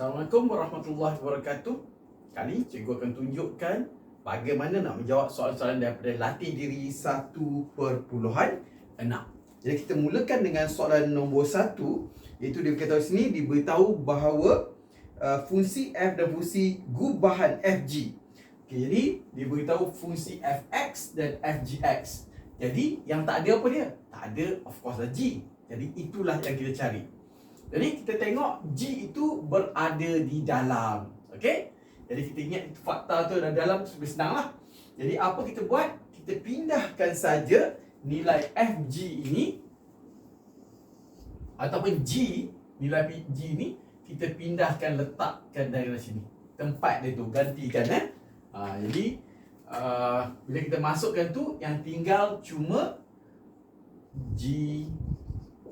Assalamualaikum warahmatullahi wabarakatuh. Kali ini cikgu akan tunjukkan bagaimana nak menjawab soalan-soalan daripada latih diri 1.6. Jadi kita mulakan dengan soalan nombor 1 iaitu dia beritahu sini diberitahu bahawa uh, fungsi f dan fungsi gubahan fg. Okay, jadi diberitahu fungsi fx dan fgx. Jadi yang tak ada apa dia? Tak ada of course lah g. Jadi itulah yang kita cari. Jadi kita tengok G itu berada di dalam. Okey? Jadi kita ingat itu fakta tu dalam dalam lebih senang lah. Jadi apa kita buat? Kita pindahkan saja nilai FG ini ataupun G nilai G ini kita pindahkan letakkan dari sini. Tempat dia tu gantikan eh. Ha, jadi uh, bila kita masukkan tu yang tinggal cuma G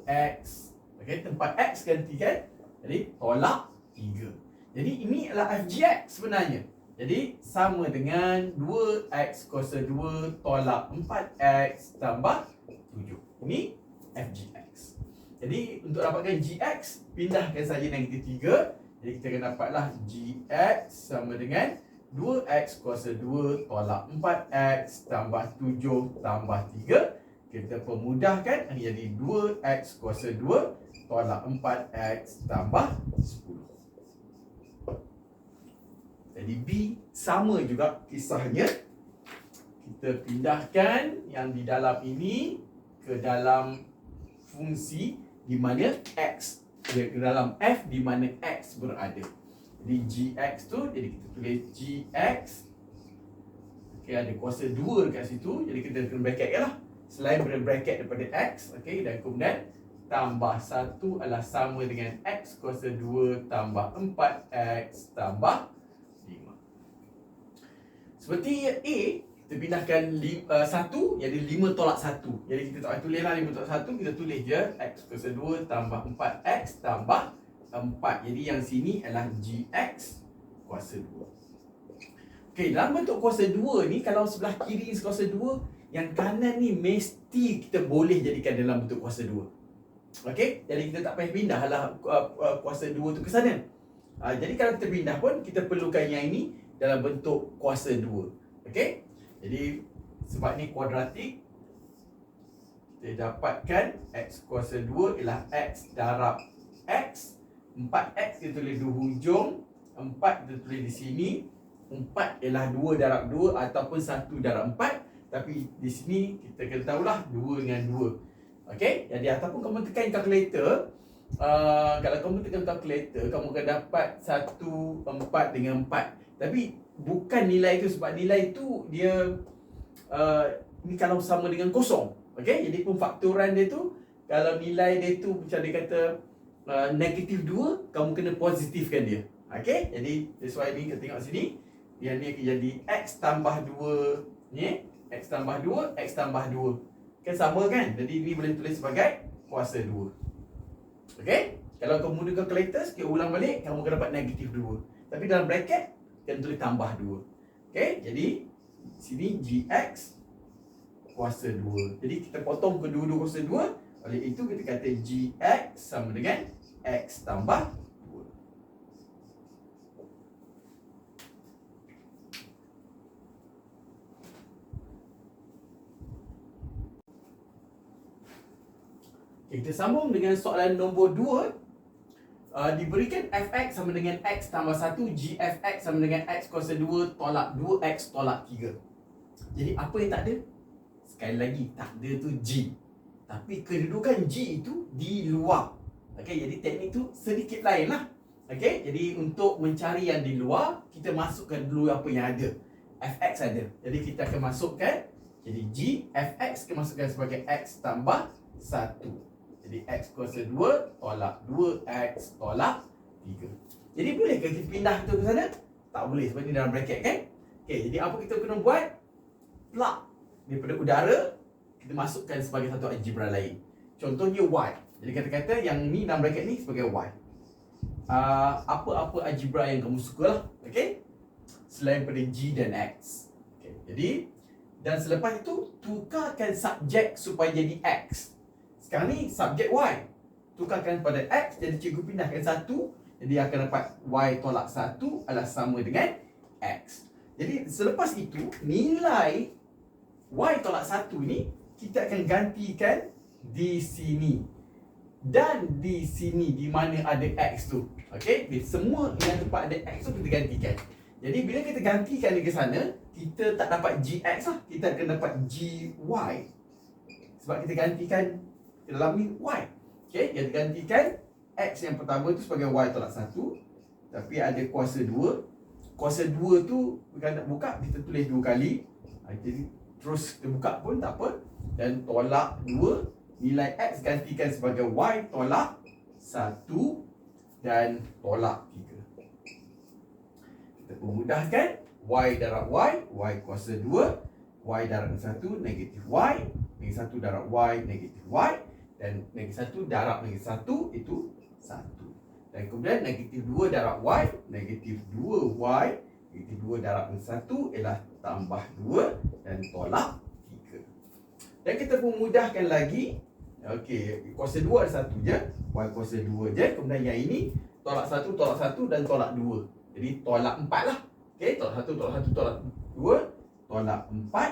X Okay, tempat X ganti kan? Jadi tolak 3 Jadi ini adalah FGX sebenarnya. Jadi sama dengan 2X kuasa 2 tolak 4X tambah 7 Ini FGX Jadi untuk dapatkan GX Pindahkan saja negatif 3 Jadi kita akan dapatlah GX sama dengan 2X kuasa 2 tolak 4X tambah 7 tambah 3 Kita permudahkan jadi 2X kuasa 2 tolak 4x tambah 10. Jadi B sama juga kisahnya. Kita pindahkan yang di dalam ini ke dalam fungsi di mana x ke dalam f di mana x berada. Jadi gx tu jadi kita tulis gx Okey ada kuasa 2 dekat situ jadi kita kena bracket lah. Selain bracket daripada x okey dan kemudian tambah 1 adalah sama dengan X kuasa 2 tambah 4X tambah 5 Seperti A Kita pindahkan 1 uh, Jadi 5 tolak 1 Jadi kita tak tulis lah 5 tolak 1 Kita tulis je X kuasa 2 tambah 4X tambah 4 Jadi yang sini adalah GX kuasa 2 Okey, dalam bentuk kuasa 2 ni Kalau sebelah kiri kuasa 2 Yang kanan ni mesti kita boleh jadikan dalam bentuk kuasa 2 Okey, jadi kita tak payah pindah lah uh, uh, kuasa dua tu ke sana. Uh, jadi kalau kita pindah pun kita perlukan yang ini dalam bentuk kuasa dua. Okey. Jadi sebab ni kuadratik kita dapatkan x kuasa 2 ialah x darab x 4x kita tulis di hujung 4 kita tulis di sini 4 ialah 2 darab 2 ataupun 1 darab 4 tapi di sini kita kena tahulah 2 dengan 2 Okay, jadi ataupun kamu tekan calculator uh, Kalau kamu tekan calculator Kamu akan dapat satu empat dengan empat. Tapi bukan nilai itu Sebab nilai itu dia uh, Ini kalau sama dengan kosong. Okay, jadi pemfakturan dia tu Kalau nilai dia tu macam dia kata uh, Negatif dua Kamu kena positifkan dia. Okay, jadi that's why ni kita tengok sini Yang ni akan jadi X tambah dua Ni X tambah dua X tambah dua Kan sama kan? Jadi ni boleh tulis sebagai kuasa 2. Okey? Kalau kamu menggunakan calculator, sikit ulang balik, kamu akan dapat negatif 2. Tapi dalam bracket, kena tulis tambah 2. Okey? Jadi, sini GX kuasa 2. Jadi, kita potong kedua-dua kuasa 2. Oleh itu, kita kata GX sama dengan X tambah Okay, kita sambung dengan soalan nombor 2 uh, Diberikan fx sama dengan x tambah 1 Gfx sama dengan x kuasa 2 tolak 2x tolak 3 Jadi apa yang tak ada? Sekali lagi, tak ada tu G. Tapi kedudukan G itu di luar. Okay, jadi teknik tu sedikit lain lah. Okay, jadi untuk mencari yang di luar Kita masukkan dulu apa yang ada. Fx ada. Jadi kita akan masukkan Jadi G, fx kita masukkan sebagai x tambah 1 jadi X kuasa 2 tolak 2X tolak 3 Jadi boleh ke kita pindah tu ke sana? Tak boleh sebab ni dalam bracket kan? Okay, jadi apa kita kena buat? Plug daripada udara Kita masukkan sebagai satu algebra lain Contohnya Y Jadi kata-kata yang ni dalam bracket ni sebagai Y uh, Apa-apa algebra yang kamu suka lah Okay? Selain pada G dan X okay, Jadi dan selepas itu tukarkan subjek supaya jadi X sekarang ni subjek Y Tukarkan pada X Jadi cikgu pindahkan satu Jadi akan dapat Y tolak 1 adalah sama dengan X. Jadi selepas itu nilai Y tolak 1 ni kita akan gantikan di sini dan di sini di mana ada X tu. Okey, semua yang tempat ada X tu kita gantikan. Jadi bila kita gantikan dia ke sana, kita tak dapat GX lah. Kita akan dapat GY. Sebab kita gantikan dalam ni Y. Okey, yang gantikan X yang pertama tu sebagai Y tolak 1. Tapi ada kuasa 2. Kuasa 2 tu, bila nak buka, kita tulis dua kali. Ha, jadi terus kita buka pun tak apa dan tolak 2 nilai x gantikan sebagai y tolak 1 dan tolak 3 kita permudahkan y darab y y kuasa 2 y darab 1 negatif y negatif 1 darab y negatif y dan negatif 1 darab negatif 1 itu 1 dan kemudian negatif 2 darab y negatif 2y negatif 2 darab 1 ialah tambah 2 dan tolak 3. Dan kita pun mudahkan lagi. Okey, kuasa 2 ada satu je. Y kuasa 2 je. Kemudian yang ini tolak 1, tolak 1 dan tolak 2. Jadi tolak 4 lah. Okey, tolak 1, tolak 1, tolak 2. Tolak 4 Y.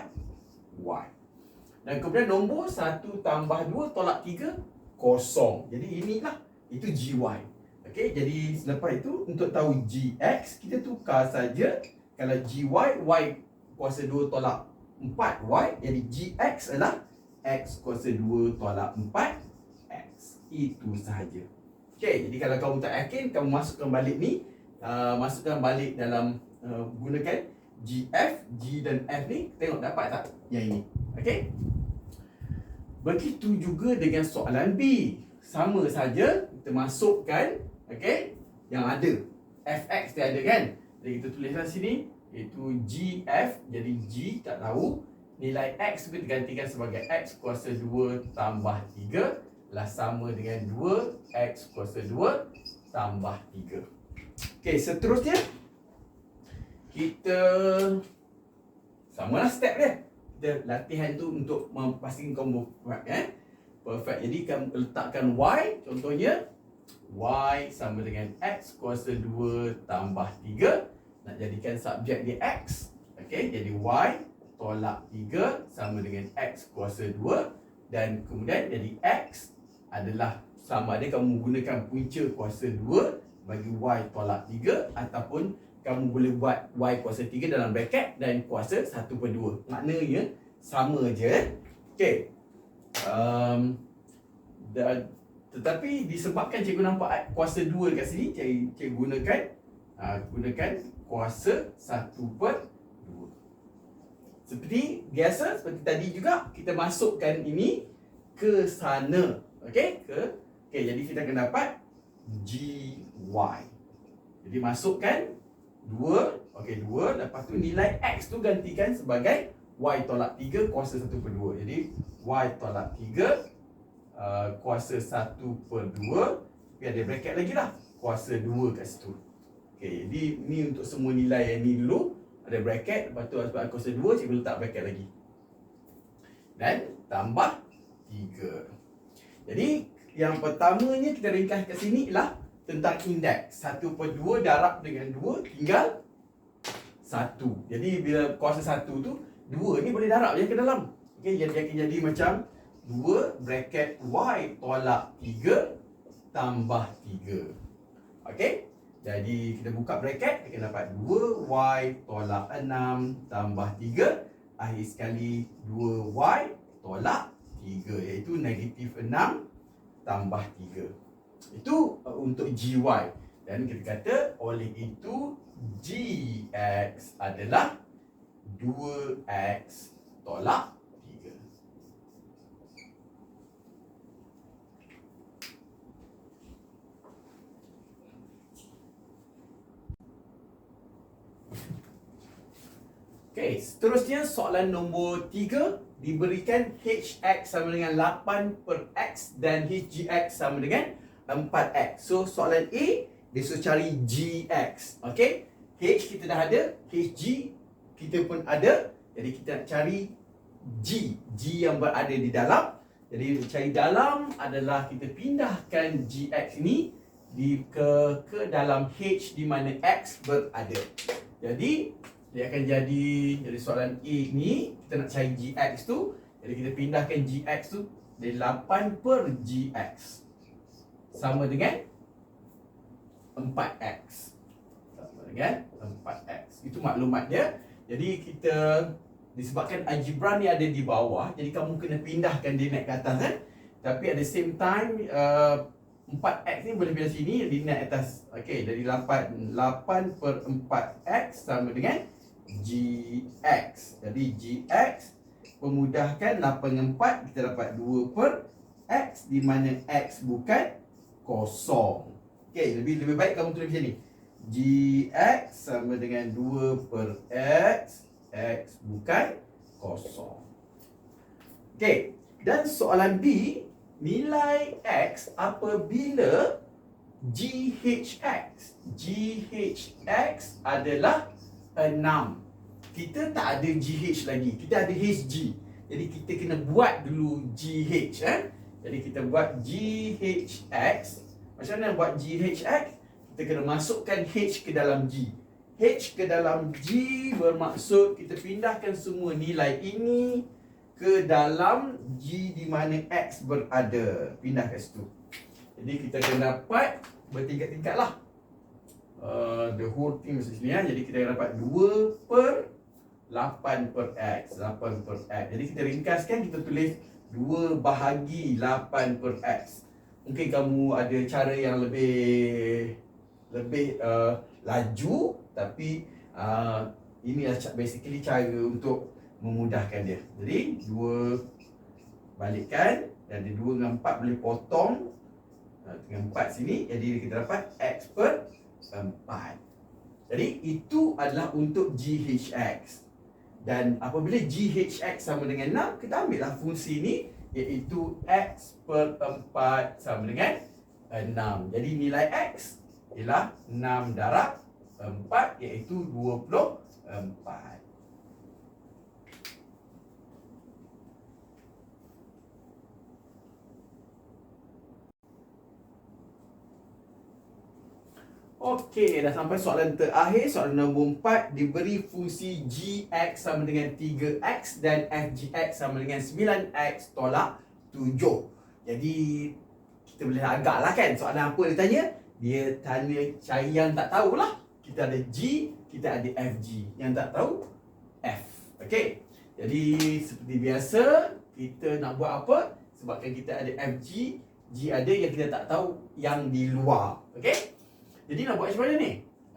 Dan kemudian nombor 1 tambah 2 tolak 3 kosong. Jadi inilah itu GY. Okey, jadi selepas itu untuk tahu GX kita tukar saja. Kalau GY Y kuasa 2 tolak 4y jadi gx adalah x kuasa 2 tolak 4x itu sahaja. Okey jadi kalau kamu tak yakin kamu masukkan balik ni. Uh, masukkan balik dalam uh, gunakan gf g dan f ni. Tengok dapat tak? Yang ini. Okey begitu juga dengan soalan b. Sama saja kita masukkan okey yang ada. Fx dia ada kan? Jadi kita tulislah sini iaitu GF jadi G tak tahu. Nilai X kita gantikan sebagai X kuasa 2 tambah 3 lah sama dengan 2 X kuasa 2 tambah 3 Okey seterusnya kita samalah step dia kita latihan tu untuk memastikan kamu buat eh? perfect. Jadi kamu letakkan Y contohnya Y sama dengan X kuasa 2 tambah 3 nak jadikan subjek dia x okey jadi y tolak 3 sama dengan x kuasa 2 dan kemudian jadi x adalah sama ada kamu menggunakan punca kuasa 2 bagi y tolak 3 ataupun kamu boleh buat y kuasa 3 dalam bracket dan kuasa 1 per 2 maknanya sama je. Okey. Um, dan, tetapi disebabkan cikgu nampak kuasa 2 dekat sini cikgu, cikgu gunakan uh, gunakan kuasa 1 per 2 Seperti biasa, seperti tadi juga Kita masukkan ini ke sana. Okey, ke Okey, jadi kita akan dapat GY Jadi masukkan 2 Okey, 2 Lepas tu nilai X tu gantikan sebagai Y tolak 3 kuasa 1 per 2 Jadi Y tolak 3 uh, Kuasa 1 per 2 Tapi ada bracket lagi lah. Kuasa 2 kat situ. Okay, jadi ni untuk semua nilai yang ni dulu. Ada bracket, lepas tu sebab kuasa 2 cikgu letak bracket lagi. Dan tambah 3 Jadi yang pertamanya kita ringkas kat sini ialah Tentang indeks. 1 per 2 darab dengan 2 tinggal 1 Jadi bila kuasa 1 tu 2 ni boleh darab je ke dalam. Okay, jadi akan jadi macam 2 bracket Y tolak 3 tambah 3 Okay jadi kita buka bracket kita dapat 2y tolak 6 tambah 3 akhir sekali 2y tolak 3 iaitu negatif 6 tambah 3. Itu uh, untuk gy dan kita kata oleh itu gx adalah 2x tolak Okey, seterusnya soalan nombor 3 diberikan hx sama dengan 8 per x dan hgx sama dengan 4x. So soalan A disuruh cari gx. Okey, h kita dah ada, hg kita pun ada. Jadi kita nak cari g, g yang berada di dalam. Jadi cari dalam adalah kita pindahkan gx ini di ke ke dalam H di mana X berada. Jadi dia akan jadi jadi soalan A ni kita nak cari GX tu jadi kita pindahkan GX tu dari 8 per GX sama dengan 4X sama dengan 4X itu maklumat dia. Jadi kita disebabkan algebra ni ada di bawah jadi kamu kena pindahkan dia naik ke atas kan? Tapi at the same time uh, 4x ni boleh pindah sini jadi naik atas. Okey dari 8 8 per 4x sama dengan gx jadi gx pemudahkan 8 dengan 4 kita dapat 2 per x di mana x bukan kosong okey lebih lebih baik kamu tulis macam ni gx sama dengan 2 per x X bukan kosong. Okey, dan soalan B, nilai X apabila GHX. GHX adalah 6. Kita tak ada GH lagi, kita ada HG. Jadi kita kena buat dulu GH eh. Jadi kita buat GHX. Macam mana buat GHX? Kita kena masukkan H ke dalam G. H ke dalam G bermaksud kita pindahkan semua nilai ini ke dalam G di mana X berada. Pindah ke situ. Jadi kita akan dapat bertingkat-tingkat lah. Uh, the whole thing mesti sini ya. Jadi kita akan dapat 2 per 8 per X. 8 per X. Jadi kita ringkaskan, kita tulis 2 bahagi 8 per X. Mungkin kamu ada cara yang lebih lebih uh, laju tapi uh, ini adalah basically cara untuk memudahkan dia. Jadi dua balikkan dan di dua dengan empat boleh potong uh, dengan empat sini jadi kita dapat x per empat. Jadi itu adalah untuk GHX. Dan apabila GHX sama dengan 6, kita ambillah fungsi ni iaitu X per 4 sama dengan 6. Jadi nilai X ialah 6 darab 4 iaitu 24. Okey, dah sampai soalan terakhir. Soalan nombor 4 diberi fungsi gx sama dengan 3x dan fgx sama dengan 9x tolak 7. Jadi, kita boleh agak lah kan soalan apa dia tanya? Dia tanya cari yang tak tahulah kita ada G, kita ada FG. Yang tak tahu, F. Okey. Jadi seperti biasa, kita nak buat apa? Sebabkan kita ada FG, G ada yang kita tak tahu yang di luar. Okey. Jadi nak buat macam mana ni?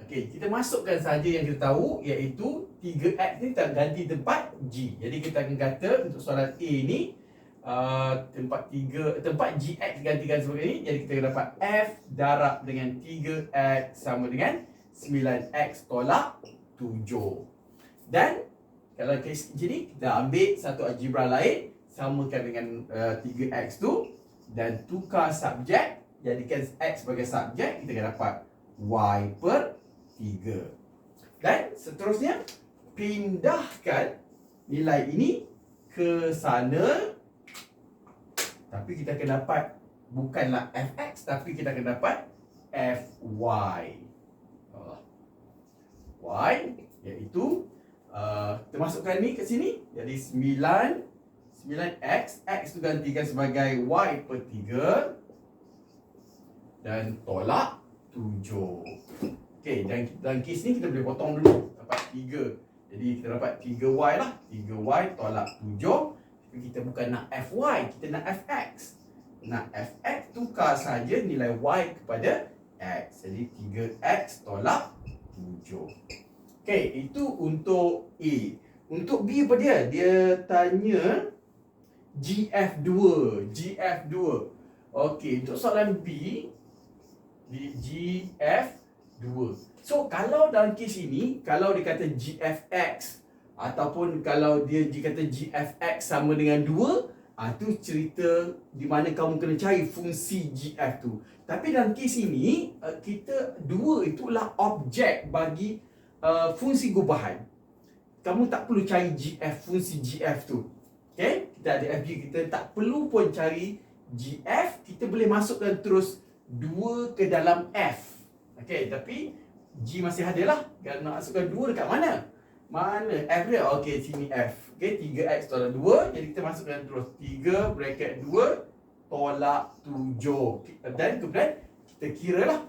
Okey, kita masukkan saja yang kita tahu iaitu 3X ni kita ganti tempat G. Jadi kita akan kata untuk soalan A ni uh, tempat 3 tempat GX gantikan sebagai ni jadi kita dapat F darab dengan 3X sama dengan 9x tolak 7. Dan kalau kes jadi kita ambil satu algebra lain samakan dengan uh, 3x tu dan tukar subjek jadikan x sebagai subjek kita akan dapat y per 3. Dan seterusnya pindahkan nilai ini ke sana. Tapi kita akan dapat bukanlah fx tapi kita akan dapat fy. Y. Iaitu uh, kita masukkan ni ke sini jadi 9 9x x. Tu gantikan sebagai y per 3 dan tolak 7 okey dan dalam kes ni kita boleh potong dulu dapat 3 jadi kita dapat 3y lah 3y tolak 7 tapi kita bukan nak fy kita nak fx nak fx tukar saja nilai y kepada x jadi 3x tolak 7. Okey, itu untuk A. Untuk B apa dia? Dia tanya GF2. GF2. Okey, untuk soalan B GF2. So, kalau dalam kes ini, kalau dia kata GFX ataupun kalau dia dikata GFX sama dengan 2, Ah tu cerita di mana kamu kena cari fungsi GF tu. Tapi dalam kes ini uh, kita dua itulah objek bagi uh, fungsi gubahan. Kamu tak perlu cari GF fungsi GF tu. Okay? Kita ada FG kita tak perlu pun cari GF, kita boleh masukkan terus 2 ke dalam F. Okey, tapi G masih ada lah. Kalau nak masukkan 2 dekat mana? Mana F dia? Okey, sini F. Okey, 3X tolak 2. Jadi kita masukkan terus 3 bracket 2 tolak 7. Dan kemudian kita kira lah.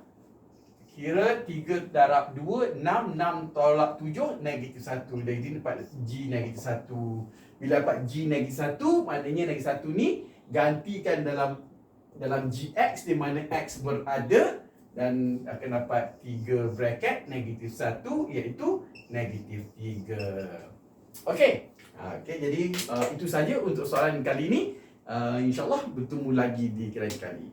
Kira 3 darab 2, 6, 6 tolak 7, negatif 1. Jadi dapat G negatif 1. Bila dapat G negatif 1, maknanya negatif 1 ni gantikan dalam dalam GX di mana X berada dan akan dapat 3 bracket negatif 1 iaitu negatif 3. Okey. Ha, okey jadi uh, itu saja untuk soalan kali ini. Uh, InsyaAllah bertemu lagi di lain kali.